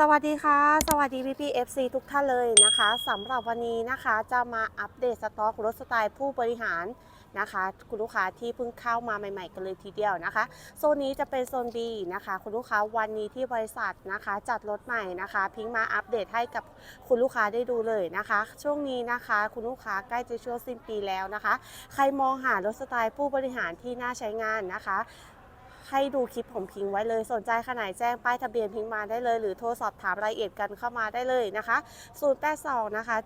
สวัสดีค่ะ สวัสดีพี่พีเอฟซีทุกท่านเลยนะคะสำหรับวันนี้นะคะจะมาอัปเดตสต็อกรถสไตล์ผู้บริหารนะคะ คุณลูกค้าที่เพิ่งเข้ามาใหม่ ๆ กันเลยทีเดียวนะคะ โซนนี้จะเป็นโซน B นะคะ คุณลูกค้าวันนี้ที่บริษัทนะคะ จัดรถใหม่นะคะ พิงมาอัปเดตให้กับคุณลูกค้าได้ดูเลยนะคะ ช่วงนี้นะคะคุณลูกค้าใกล้จะช่วงสิ้นปีแล้วนะคะ ใครมองหารถสไตล์ผู้บริหารที่น่าใช้งานนะคะ ให้ดูคลิปผมพิงไว้เลย สนใจขนาดแจ้งป้ายทะเบียนพิงมาได้เลย หรือโทรสอบถามรายละเอียดกันเข้ามาได้เลยนะคะ082นะคะ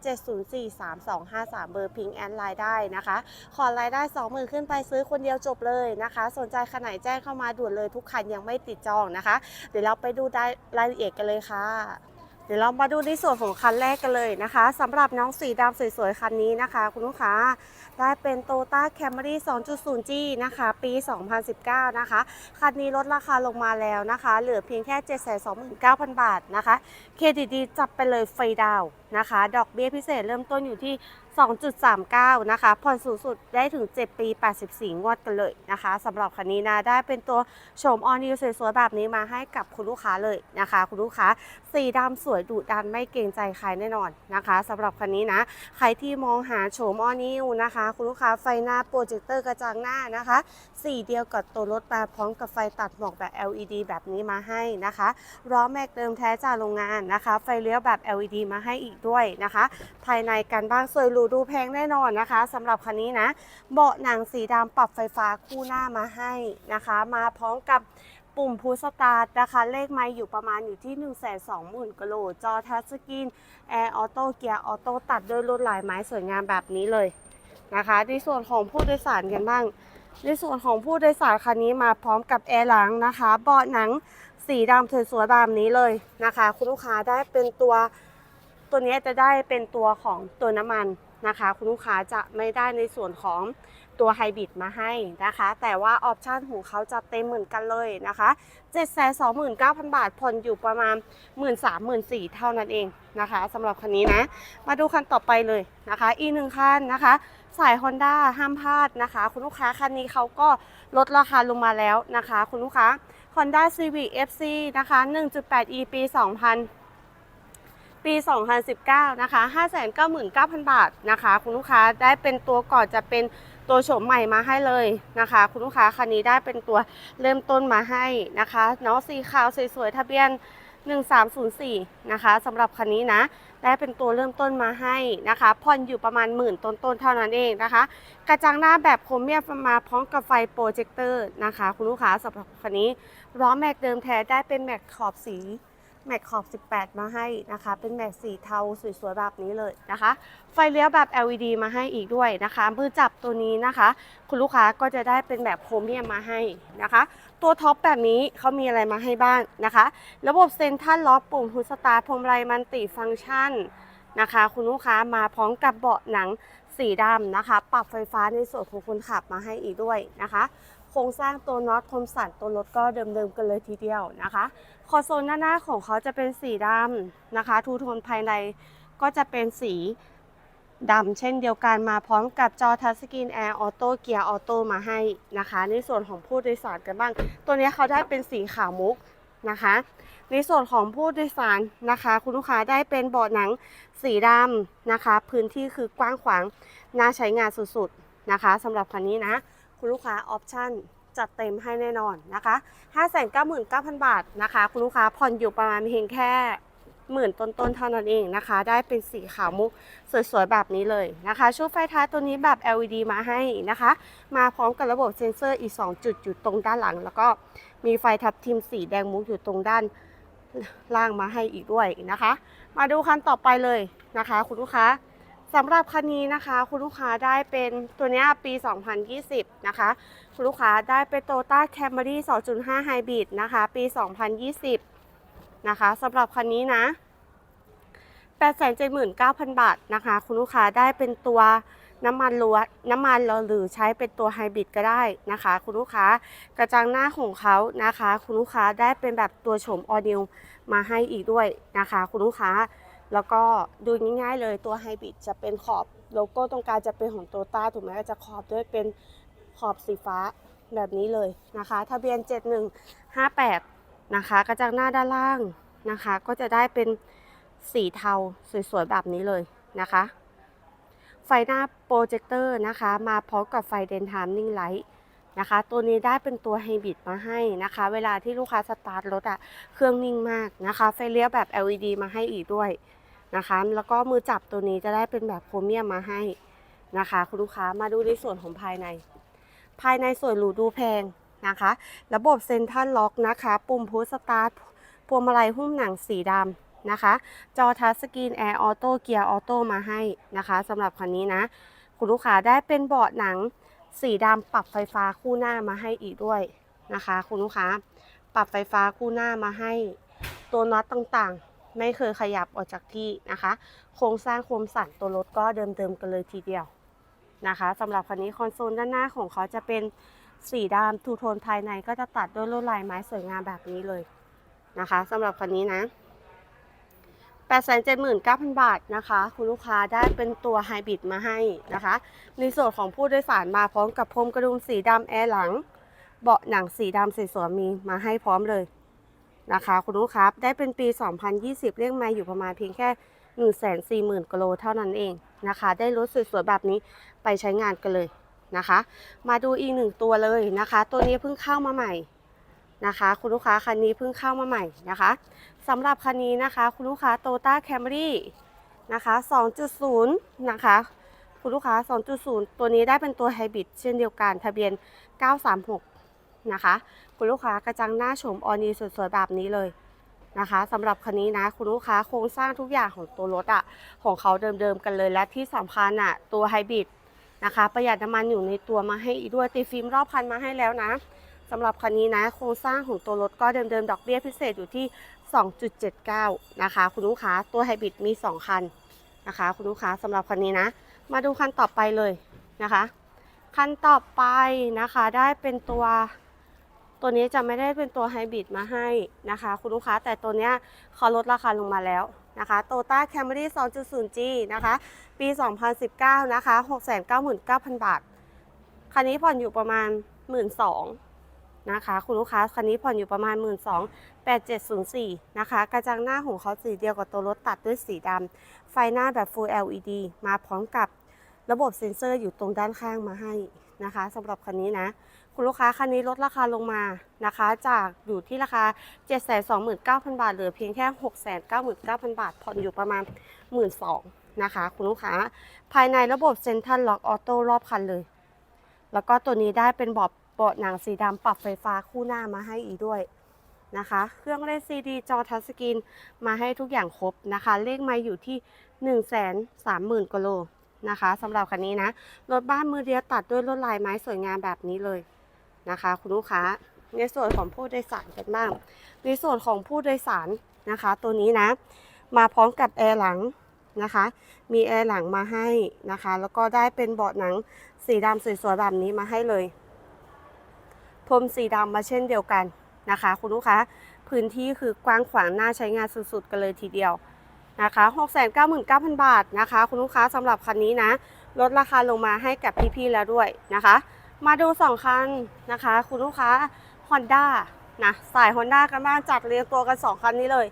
704 3253 เบอร์พิงแอนไลน์ได้นะคะ ขอรายได้ 20,000 ขึ้นไปซื้อคนเดียวจบเลยนะคะ สนใจขนาดแจ้งเข้ามาด่วนเลยทุกคันยังไม่ติดจองนะคะ เดี๋ยวเราไปดูรายละเอียดกันเลยค่ะ ดี๋ยวเรามาดูในส่วนของคันแรกกันเลยนะคะสำหรับน้องสีดำสวยๆคันนี้นะคะ คุณลูกค้าได้เป็น t o y o t a Camry 2.0G นะคะ ปี 2019 นะคะ คันนี้ลดราคาลงมาแล้วนะคะ เหลือเพียงแค่ 729,000 บาทนะคะ เครดิตดีจับไปเลยไฟดาว นะคะ ดอกเบี้ยพิเศษเริ่มต้นอยู่ที่ 2.39 นะคะ ผ่อนสูงสุดได้ถึง 7 ปี 84 งวดกันเลยนะคะสำหรับคันนี้นะ ได้เป็นตัวโฉมออนิวสวยๆ แบบนี้มาให้กับคุณลูกค้าเลยนะคะ คุณลูกค้า สีดำสวยดุดันไม่เกรงใจใครแน่นอนนะคะสำหรับคันนี้นะ ใครที่มองหาโฉมออนิวนะคะ คุณลูกค้าไฟหน้าโปรเจคเตอร์กระจังหน้านะคะ สีเดียวกับตัวรถมาพร้อมกับไฟตัดหมอกแบบ LED แบบนี้มาให้นะคะล้อแม็กเดิมแท้จากโรงงานนะคะ ไฟเลี้ยวแบบ LED มาให้อีกด้วยนะคะ ภายในกันบ้างสวยหรูดูแพงแน่นอนนะคะสำหรับคันนี้นะ เบาะหนังสีดำปรับไฟฟ้าคู่หน้ามาให้นะคะ มาพร้อมกับปุ่มพูสตาร์ทนะคะ เลขไม้อยู่ประมาณอยู่ที่ 1 2 0 0 0 0กิโล จอทัชสกรีนแอร์ออโต้เกียร์ออโต้ตัดด้วยลวดลายไม้สวยงามแบบนี้เลยนะคะ ในส่วนของผู้โดยสารกันบ้าง ในส่วนของผู้โดยสารคันนี้มาพร้อมกับแอร์หลังนะคะ เบาะหนังสีดำสวยๆแบบนี้เลยนะคะ คุณลูกค้าได้เป็นตัว ตัวนี้จะได้เป็นตัวของตัวน้ำมันนะคะ คุณลูกค้าจะไม่ได้ในส่วนของตัวไฮบริดมาให้นะคะ แต่ว่าออปชันของเขาจะเต็มเหมือนกันเลยนะคะ729,000 บาทผ่อนอยู่ประมาณ 1 3 0 0 0 0เท่านั้นเองนะคะสำหรับคันนี้นะ มาดูคันต่อไปเลยนะคะ อีกหนึ่งคันนะคะ สาย Honda ห้ามพลาดนะคะ คุณลูกค้าคันนี้เขาก็ลดราคาลงมาแล้วนะคะ คุณลูกค้า Honda Civic FC นะคะ 1.8e ปี 2000 ปี 2019 นะคะ 599,000 บาทนะคะ คุณลูกค้าได้เป็นตัวก่อนจะเป็นตัวโฉมใหม่มาให้เลยนะคะ คุณลูกค้าคันนี้ได้เป็นตัวเริ่มต้นมาให้นะคะเนาะสีขาวสวยๆทะเบียน 1304 นะคะสำหรับคันนี้นะได้เป็นตัวเริ่มต้นมาให้นะคะผ่อนอยู่ประมาณหมื่นต้นๆเท่านั้นเองนะคะ กระจังหน้าแบบโครเมียมมาพร้อมกับไฟโปรเจคเตอร์นะคะ คุณลูกค้าสำหรับคันนี้ล้อแม็กเดิมแท้ได้เป็นแม็กขอบสี แม็กขอบ 18 มาให้นะคะ เป็นแม็กสีเทาสวยๆแบบนี้เลยนะคะ ไฟเลี้ยวแบบ LED มาให้อีกด้วยนะคะ มือจับตัวนี้นะคะ คุณลูกค้าก็จะได้เป็นแบบโครเมียมมาให้นะคะ ตัวท็อปแบบนี้เขามีอะไรมาให้บ้างนะคะ ระบบเซ็นทรัลล็อกปุ่มพุสตาร์พรมไรมันติฟังก์ชันนะคะ คุณลูกค้ามาพร้อมกับเบาะหนังสีดำนะคะ ปรับไฟฟ้าในส่วนของคนขับมาให้อีกด้วยนะคะ โครงสร้างตัวน็อตคมสันตัวรถก็เดิมๆกันเลยทีเดียวนะคะคอโซลหน้าหน้าของเขาจะเป็นสีดำนะคะ ทูโทนภายในก็จะเป็นสีดำเช่นเดียวกันมาพร้อมกับจอทัชสกรีนแอร์ออโต้เกียร์ออโต้มาให้นะคะ ในส่วนของผู้โดยสารกันบ้าง ตัวนี้เขาได้เป็นสีขาวมุกนะคะ ในส่วนของผู้โดยสารนะคะ คุณลูกค้าได้เป็นเบาะหนังสีดำนะคะ พื้นที่คือกว้างขวางน่าใช้งานสุดๆนะคะสำหรับคันนี้นะ คุณลูกค้าออปชั่นจัดเต็มให้แน่นอนนะคะ599,000 บาทนะคะ คุณลูกค้าผ่อนอยู่ประมาณเพียงแค่หมื่นต้นๆเท่านั้นเองนะคะ ได้เป็นสีขาวมุกสวยๆ แบบนี้เลยนะคะ ชุดไฟท้ายตัวนี้แบบ LED มาให้นะคะ มาพร้อมกับระบบเซ็นเซอร์อีก 2 จุดอยู่ตรงด้านหลัง แล้วก็มีไฟทับทิมสีแดงมุกอยู่ตรงด้านล่างมาให้อีกด้วยนะคะ มาดูคันต่อไปเลยนะคะ คุณลูกค้า สำหรับคันนี้นะคะ คุณลูกค้าได้เป็นตัวนี้ปี 2020 นะคะ คุณลูกค้าได้เป็นโตต้าแคมรี่2.5 Hybrid นะคะ ปี 2020 นะคะสำหรับคันนี้นะ 879,000 บาทนะคะ คุณลูกค้าได้เป็นตัวน้ำมันล้วนน้ำมันหรือใช้เป็นตัวไฮบริดก็ได้นะคะ คุณลูกค้ากระจังหน้าของเขานะคะ คุณลูกค้าได้เป็นแบบตัวโฉมออนิวมาให้อีกด้วยนะคะ คุณลูกค้า แล้วก็ดูง่ายๆเลยตัวไฮบริดจะเป็นขอบโลโก้ตรงกลางจะเป็นของโตต้าถูกไหมจะขอบด้วยเป็นขอบสีฟ้าแบบนี้เลยนะคะ ทะเบียน 7158 นะคะ กระจังหน้าด้านล่างนะคะ ก็จะได้เป็นสีเทาสวยๆแบบนี้เลยนะคะ ไฟหน้าโปรเจคเตอร์นะคะ มาพร้อมกับไฟเดนทามนิ่งไลท์นะคะ ตัวนี้ได้เป็นตัวไฮบริดมาให้นะคะ เวลาที่ลูกค้าสตาร์ทรถอะเครื่องนิ่งมากนะคะ ไฟเลี้ยวแบบ LED มาให้อีกด้วย นะคะ แล้วก็มือจับตัวนี้จะได้เป็นแบบโครเมียมมาให้นะคะ คุณลูกค้ามาดูในส่วนของภายใน ภายในส่วนหรูดูแพงนะคะ ระบบเซ็นทรัลล็อกนะคะ ปุ่มพุชสตาร์ทพวงมาลัยหุ้มหนังสีดำนะคะ จอทัชสกรีนแอร์ออโต้เกียร์ออโต้มาให้นะคะสำหรับคันนี้นะ คุณลูกค้าได้เป็นเบาะหนังสีดำปรับไฟฟ้าคู่หน้ามาให้อีกด้วยนะคะ คุณลูกค้า ปรับไฟฟ้าคู่หน้ามาให้ ตัวน็อตต่างๆ ไม่เคยขยับออกจากที่นะคะ โครงสร้างโครงสั่นตัวรถก็เดิมๆกันเลยทีเดียวนะคะสำหรับคันนี้คอนโซลด้านหน้าของเขาจะเป็นสีดำทูโทนภายในก็จะตัดด้วยลวดลายไม้สวยงามแบบนี้เลยนะคะสำหรับคันนี้นะ879,000 บาทนะคะ คุณลูกค้าได้เป็นตัวไฮบริดมาให้นะคะ ในส่วนของผู้โดยสารมาพร้อมกับพรมกระดุมสีดำแอร์หลัง เบาะหนังสีดำสวยๆมีมาให้พร้อมเลย นะคะ คุณลูกค้าได้เป็นปี 2020 เรียกมาอยู่ประมาณเพียงแค่ 140,000กิโลเท่านั้นเองนะคะ ได้รถสวยๆแบบนี้ไปใช้งานกันเลยนะคะ มาดูอีกหนึ่งตัวเลยนะคะ ตัวนี้เพิ่งเข้ามาใหม่นะคะ คุณลูกค้าคันนี้เพิ่งเข้ามาใหม่นะคะสำหรับคันนี้นะคะ คุณลูกค้าโตต้าแคมรี่นะคะ 2.0 นะคะ คุณลูกค้า 2.0 ตัวนี้ได้เป็นตัวไฮบริดเช่นเดียวกัน ทะเบียน 936 นะคะ คุณลูกค้ากระจังหน้าโฉมออนีสวยๆแบบนี้เลยนะคะสำหรับคันนี้นะคุณลูกค้าโครงสร้างทุกอย่างของตัวรถอะของเขาเดิมๆกันเลยและที่สำคัญอะตัวไฮบริดนะคะประหยัดน้ำมันอยู่ในตัวมาให้อีกด้วยติดฟิล์มรอบคันมาให้แล้วนะสำหรับคันนี้นะโครงสร้างของตัวรถก็เดิมๆดอกเบี้ยพิเศษอยู่ที่ 2.79 นะคะ คุณลูกค้าตัวไฮบริดมี 2 คันนะคะ คุณลูกค้าสำหรับคันนี้นะ มาดูคันต่อไปเลยนะคะ คันต่อไปนะคะได้เป็นตัว ตัวนี้จะไม่ได้เป็นตัวไฮบริดมาให้นะคะ คุณลูกค้าแต่ตัวเนี้ยเขาลดราคาลงมาแล้วนะคะโตต้าแคมรี่ 2.0G นะคะ ปี 2019 นะคะ 699,000 บาท คันนี้ผ่อนอยู่ประมาณ 12,000นะคะ คุณลูกค้า คันนี้ผ่อนอยู่ประมาณ 12,8704 นะคะ กระจังหน้าของเขาสีเดียวกับตัวรถตัดด้วยสีดำ ไฟหน้าแบบ Full LED มาพร้อมกับระบบเซ็นเซอร์อยู่ตรงด้านข้างมาให้นะคะสำหรับคันนี้นะ คุณลูกค้าคันนี้ลดราคาลงมานะคะ จากอยู่ที่ราคา 729,000 บาทเหลือเพียงแค่ 699,000 บาท ผ่อนอยู่ประมาณ 12,000นะคะ คุณลูกค้า ภายในระบบเซ็นทรัลล็อกออโต้รอบคันเลย แล้วก็ตัวนี้ได้เป็นเบาะเบาะหนังสีดำปรับไฟฟ้าคู่หน้ามาให้อีกด้วยนะคะ เครื่องเล่นซีดีจอทัชสกรีนมาให้ทุกอย่างครบนะคะ เลขไม่อยู่ที่ 130,000กิโลนะคะสำหรับคันนี้นะ รถบ้านมือเดียวตัดด้วยลวดลายไม้สวยงามแบบนี้เลย นะคะ คุณลูกค้า ในส่วนของผู้โดยสารกันบ้าง ในส่วนของผู้โดยสารนะคะ ตัวนี้นะ มาพร้อมกับแอร์หลังนะคะ มีแอร์หลังมาให้นะคะ แล้วก็ได้เป็นเบาะหนังสีดำสวยๆแบบนี้มาให้เลยพรมสีดำมาเช่นเดียวกันนะคะ คุณลูกค้าพื้นที่คือกว้างขวางน่าใช้งานสุดๆ กันเลยทีเดียวนะคะ699,000 บาทนะคะ คุณลูกค้าสำหรับคันนี้นะ ลดราคาลงมาให้กับพี่ๆแล้วด้วยนะคะ มาดู2คันนะคะ คุณลูกค้า Honda นะสาย Honda กันบ้างจัดเรียงตัวกัน 2 คันนี้เลย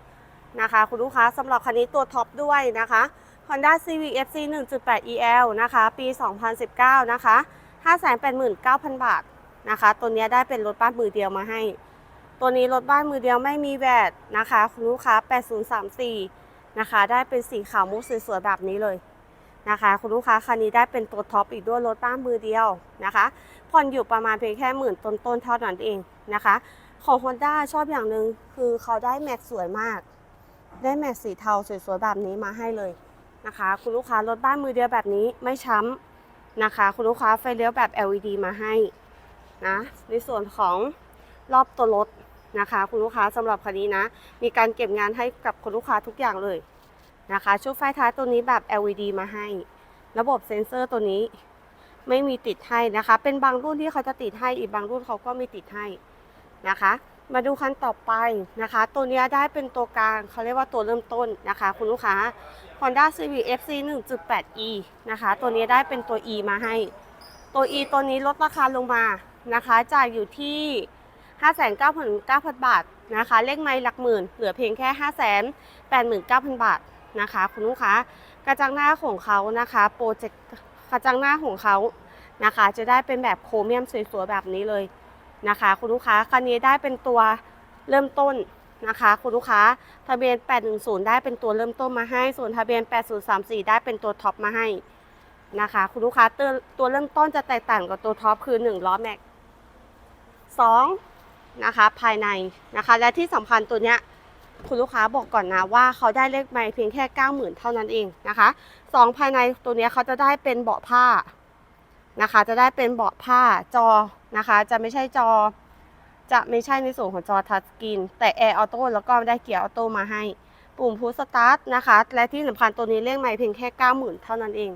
นะคะ คุณลูกค้าสำหรับคันนี้ตัวท็อปด้วยนะคะ Honda Civic FC 1.8 EL นะคะ ปี 2019 นะคะ 589,000 บาทนะคะ ตัวนี้ได้เป็นรถบ้านมือเดียวมาให้ ตัวนี้รถบ้านมือเดียวไม่มีแวดนะคะ คุณลูกค้า 8034 นะคะ ได้เป็นสีขาวมุกสวยๆแบบนี้เลยนะคะ คุณลูกค้าคันนี้ได้เป็นตัวท็อปอีกด้วยรถบ้านมือเดียวนะคะ ผ่อนอยู่ประมาณเพียงแค่หมื่นต้นๆเท่านั้นเองนะคะ ของ Honda ชอบอย่างหนึ่งคือเขาได้แม็กสวยมาก ได้แม็กสีเทาสวยๆแบบนี้มาให้เลยนะคะ คุณลูกค้ารถบ้านมือเดียวแบบนี้ไม่ช้ำนะคะ คุณลูกค้าไฟเลี้ยวแบบ LED มาให้นะในส่วนของรอบตัวรถนะคะ คุณลูกค้าสำหรับคันนี้นะ มีการเก็บงานให้กับคุณลูกค้าทุกอย่างเลยนะคะ ชุดไฟท้ายตัวนี้แบบ LED มาให้ ระบบเซ็นเซอร์ตัวนี้ ไม่มีติดให้นะคะ เป็นบางรุ่นที่เขาจะติดให้อีกบางรุ่นเขาก็มีติดให้นะคะ มาดูคันต่อไปนะคะ ตัวนี้ได้เป็นตัวกลางเขาเรียกว่าตัวเริ่มต้นนะคะ คุณลูกค้า Honda Civic FC 1.8e นะคะ ตัวนี้ได้เป็นตัว e มาให้ ตัว e ตัวนี้ลดราคาลงมานะคะจากอยู่ที่ 599,000 บาทนะคะ เลขไม้หลักหมื่น เหลือเพียงแค่ 5 8 9 0 0 0 บาทนะคะ คุณลูกค้ากระจังหน้าของเขานะคะโปรเจกต์ กระจังหน้าของเขานะคะ จะได้เป็นแบบโครเมียมสวยๆแบบนี้เลยนะคะ คุณลูกค้าคันนี้ได้เป็นตัวเริ่มต้นนะคะคุณลูกค้าทะเบียน 810 ได้เป็นตัวเริ่มต้นมาให้ ส่วนทะเบียน 8034 ได้เป็นตัวท็อปมาให้นะคะ คุณลูกค้าตัวตัวเริ่มต้นจะแตกต่างกับตัวท็อปคือ1ล้อแม็ก2นะคะภายในนะคะ และที่สำคัญตัวเนี้ย คุณลูกค้าบอกก่อนนะว่าเขาได้เลขไม้เพียงแค่ 90,000 เท่านั้นเองนะคะสองภายในตัวนี้เขาจะได้เป็นเบาะผ้านะคะ จะได้เป็นเบาะผ้าจอนะคะ จะไม่ใช่จอ จะไม่ใช่ในส่วนของจอทัชสกรีนแต่แอร์ออโต้แล้วก็ได้เกียร์ออโต้มาให้ ปุ่มพุชสตาร์ทนะคะ และที่สำคัญตัวนี้เลขไม้เพียงแค่ 90,000 เท่านั้นเอง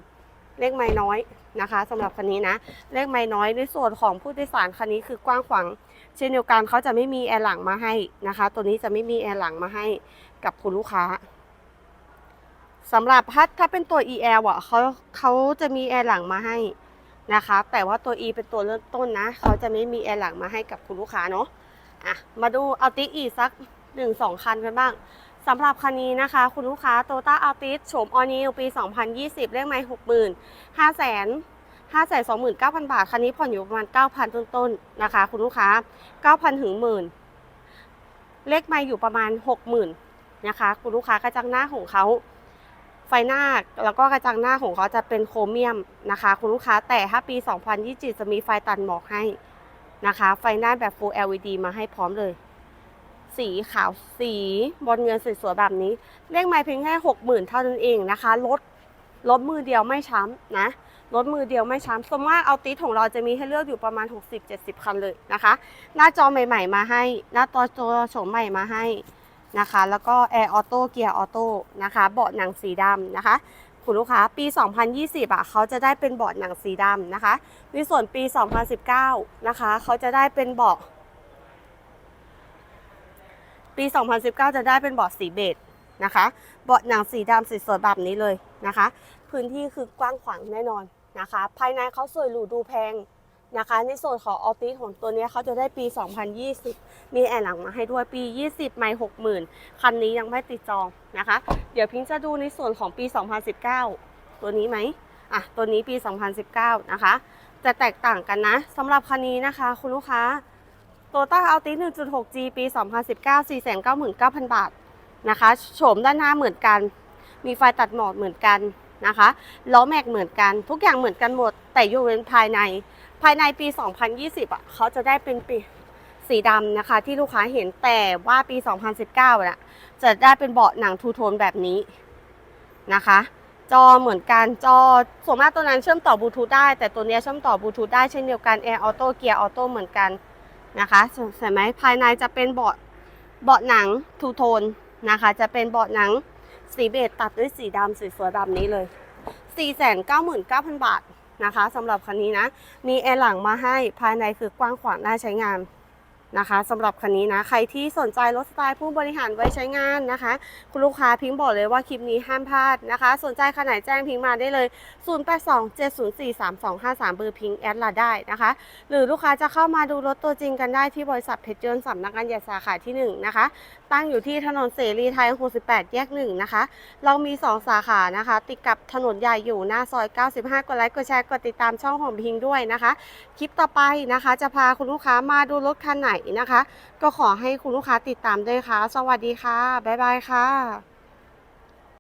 เลขไม้น้อยนะคะสำหรับคันนี้นะเลขไม้น้อยในส่วนของผู้โดยสารคันนี้คือกว้างขวาง เช่นเดียวกันเขาจะไม่มีแอร์หลังมาให้นะคะ ตัวนี้จะไม่มีแอร์หลังมาให้กับคุณลูกค้าสำหรับถ้าถ้าเป็นตัว EL อะเขาเขาจะมีแอร์หลังมาให้นะคะ แต่ว่าตัว E เป็นตัวเริ่มต้นนะเขาจะไม่มีแอร์หลังมาให้กับคุณลูกค้าเนาะอะมาดูเอาติอีสักหนึ่งสองคันกันบ้างสำหรับคันนี้นะคะ คุณลูกค้าโตต้าอัลติสโฉมออนิวปี 2020 เลขไม้60,000 5 0 0 0 0 5 2 9 0 0 บาท คันนี้ผ่อนอยู่ประมาณ 9,000 ต้นๆนะคะ คุณลูกค้า 9,000 ถึงหมื่นเลขไม่อยู่ประมาณ 60,000 นะคะ คุณลูกค้ากระจังหน้าของเขาไฟหน้าแล้วก็กระจังหน้าของเขาจะเป็นโครเมียมนะคะ คุณลูกค้าแต่ถ้าปี 2020 จะมีไฟตัดหมอกให้นะคะ ไฟหน้าแบบ Full LED มาให้พร้อมเลย สีขาวสีบอลเงินสวยๆแบบนี้ เลขไม่เพียงแค่ 60,000 เท่านั้นเองนะคะรถ รถมือเดียวไม่ช้ำนะรถมือเดียวไม่ช้ำสมมติว่าเอาติสของเราจะมีให้เลือกอยู่ประมาณ 60-70 คันเลยนะคะ หน้าจอใหม่ ๆ มาให้ หน้าตัวโฉมใหม่มาให้นะคะ แล้วก็แอร์ออโต้เกียร์ออโต้นะคะเบาะหนังสีดำนะคะคุณลูกค้าปี 2020 อะเขาจะได้เป็นเบาะหนังสีดำนะคะ ในส่วนปี 2019 นะคะเขาจะได้เป็นเบาะปี 2019 จะได้เป็นเบาะสีเบจ นะคะเบาะหนังสีดำสีสวยแบบนี้เลยนะคะ พื้นที่คือกว้างขวางแน่นอนนะคะ ภายในเขาสวยหรูดูแพงนะคะ ในส่วนของออติของตัวนี้เขาจะได้ปี 2020 มีแอร์หลังมาให้ด้วยปี 20 ไม่ 60,000 คันนี้ยังไม่ติดจองนะคะ เดี๋ยวพิงจะดูในส่วนของปี 2019 ตัวนี้ไหมอะตัวนี้ปี 2019 นะคะ จะแตกต่างกันนะสำหรับคันนี้นะคะ คุณลูกค้าโตต้าอัลติ 1.6G ปี 2019 499,000 บาท นะคะโฉมด้านหน้าเหมือนกัน มีไฟตัดหมอกเหมือนกันนะคะล้อแม็กเหมือนกัน ทุกอย่างเหมือนกันหมด แต่ยูเป็นภายใน ภายในปี 2020อะเขาจะได้เป็นปีสีดำนะคะ ที่ลูกค้าเห็นแต่ว่าปี 2019น่ะจะได้เป็นเบาะหนังทูโทนแบบนี้นะคะ จอเหมือนกันจอส่วนมากตัวนั้นเชื่อมต่อบลูทูธได้ แต่ตัวนี้เชื่อมต่อบลูทูธได้เช่นเดียวกันแอร์ออโต้เกียร์ออโต้เหมือนกันนะคะใช่ไหมภายในจะเป็นเบาะเบาะหนังทูโทน นะคะ จะเป็นเบาะหนังสีเบจตัดด้วยสีดำสวยๆแบบนี้เลย 499,000 บาทนะคะสำหรับคันนี้นะ มีแอร์หลังมาให้ภายในคือกว้างขวางน่าใช้งาน นะคะสำหรับคันนี้นะใครที่สนใจรถสไตล์ผู้บริหารไว้ใช้งานนะคะ คุณลูกค้าพิงบอกเลยว่าคลิปนี้ห้ามพลาดนะคะ สนใจขนาดแจ้งพิงมาได้เลย 0827043253เบอร์พิงแอดลาได้นะคะ หรือลูกค้าจะเข้ามาดูรถตัวจริงกันได้ที่บริษัทเพชรยนต์สำนักงานใหญ่สาขาที่ 1 นะคะ ตั้งอยู่ที่ถนนเสรีไทย 68 แยก 1 นะคะ เรามี 2 สาขานะคะ ติดกับถนนใหญ่อยู่หน้าซอย 95 กดไลค์กดแชร์กดติดตามช่องของพิงด้วยนะคะ คลิปต่อไปนะคะ จะพาคุณลูกค้ามาดูรถคันไหนนะคะ ก็ขอให้คุณลูกค้าติดตามด้วยค่ะ สวัสดีค่ะ บ๊ายบายค่ะ